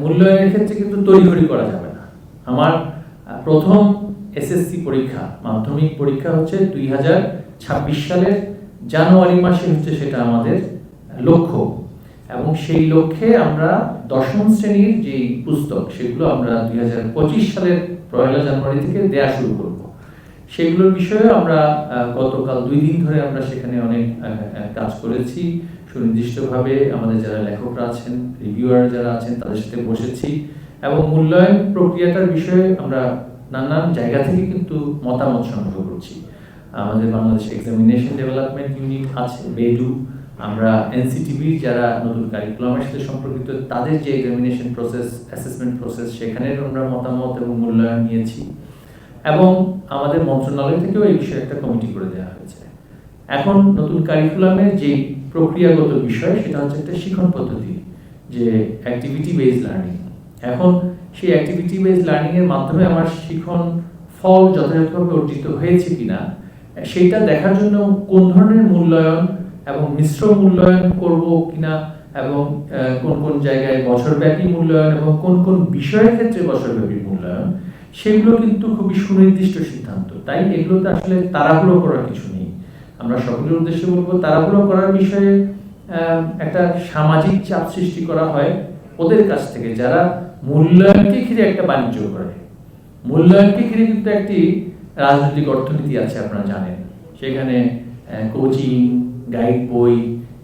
মূল্যায়নের ক্ষেত্রে কিন্তু তড়িঘড়ি করা যাবে না। আমার প্রথম এসএসসি পরীক্ষা, মাধ্যমিক পরীক্ষা হচ্ছে দুই হাজার ছাব্বিশ সালের জানুয়ারি মাসে হচ্ছে সেটা আমাদের লক্ষ্য। এবং সেই লক্ষ্যে আমরা দশম শ্রেণির যেই পুস্তক, সেগুলো আমরা দুই হাজার পঁচিশ সালের পয়লা জানুয়ারি থেকে দেয়া শুরু করব। সেগুলোর বিষয়ে আমরা গতকাল দুই দিন ধরে আমরা সেখানে অনেক কাজ করেছি। সুনির্দিষ্টভাবে আমাদের যারা লেখকরা আছেন রিভিউয়ার যারা আছেন, তাদের সাথে বসেছি এবং মূল্যায়ন প্রক্রিয়াটার বিষয়ে আমরা নানান জায়গা থেকে কিন্তু মতামত সংগ্রহ করছি। আমাদের বাংলাদেশ এক্সামিনেশন ডেভেলপমেন্ট ইউনিট আছে বেডু আমরা এনসিটিভি যারা নতুন কারিকুলামের সাথে সম্পর্কিত, তাদের যে এক্সামিনেশন প্রসেস অ্যাসেসমেন্ট প্রসেস সেখানের আমরা মতামত এবং মূল্যায়ন নিয়েছি। এবং আমাদের মন্ত্রণালয় থেকেও এই বিষয়ে একটা কমিটি করে দেওয়া হয়েছে। এখন নতুন কারিকুলামের যে প্রক্রিয়াগত বিষয়, সেটা হচ্ছে একটা শিক্ষণ পদ্ধতি, যে অ্যাক্টিভিটি বেসড লার্নিং এখন সেই অ্যাক্টিভিটি বেসড লার্নিং এর মাধ্যমে আমার শিখন ফল যথাযথভাবে অর্জিত হয়েছে কিনা, সেটা দেখার জন্য কোন ধরনের মূল্যায়ন এবং মিশ্র মূল্যায়ন করব কিনা, এবং কোন কোন জায়গায় বছরব্যাপী মূল্যায়ন এবং কোন কোন বিষয়ের ক্ষেত্রে বছরব্যাপী মূল্যায়ন সেগুলো কিন্তু খুবই সুনির্দিষ্ট সিদ্ধান্ত। তাই এগুলোতে আসলে তাড়াহুড়ো করার কিছু নেই। আমরা সকলের উদ্দেশ্যে বলব, তাড়াহুড়ো করার বিষয়ে একটা সামাজিক চাপ সৃষ্টি করা হয় ওদের কাছ থেকে যারা মূল্যায়নকে ঘিরে একটা বাণিজ্য করে। মূল্যায়নকে ঘিরে কিন্তু একটি রাজনৈতিক অর্থনীতি আছে আপনারা জানেন। সেখানে কোচিং গাইড বই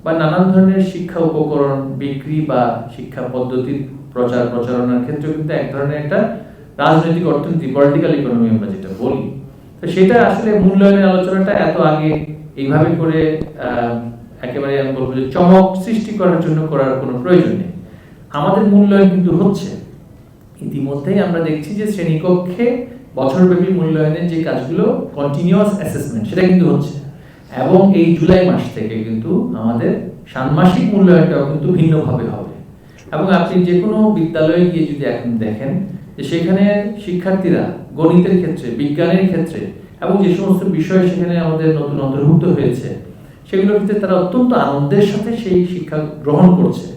বা নানান ধরনের শিক্ষা উপকরণ, বিক্রি বা শিক্ষা পদ্ধতির প্রচার প্রচারণার ক্ষেত্রে কিন্তু এক ধরনের একটা রাজনৈতিক অর্থনীতি পলিটিক্যাল ইকোনমি আমরা যেটা বলি। তো সেটা আসলে মূল্যায়নের আলোচনাটা এত আগে এইভাবে করে একেবারে আমি বলব যে চমক সৃষ্টি করার জন্য করার কোনো প্রয়োজন নেই। আমাদের মূল্যায়ন কিন্তু হচ্ছে। ইতিমধ্যেই আমরা দেখছি যে শ্রেণীকক্ষে বছরব্যাপী মূল্যায়নের যে কাজগুলো কন্টিনিউয়াস অ্যাসেসমেন্ট সেটা কিন্তু হচ্ছে। এবং এই জুলাই মাস থেকে কিন্তু আমাদের ষান্মাসিক মূল্যায়নটাও কিন্তু ভিন্নভাবে হবে। এবং আপনি যে কোনো বিদ্যালয়ে গিয়ে যদি এখন দেখেন যে সেখানে শিক্ষার্থীরা গণিতের ক্ষেত্রে, বিজ্ঞানের ক্ষেত্রে এবং যে সমস্ত বিষয় সেখানে আমাদের নতুন অন্তর্ভুক্ত হয়েছে, সেগুলোর ক্ষেত্রে তারা অত্যন্ত আনন্দের সাথে সেই শিক্ষা গ্রহণ করছে।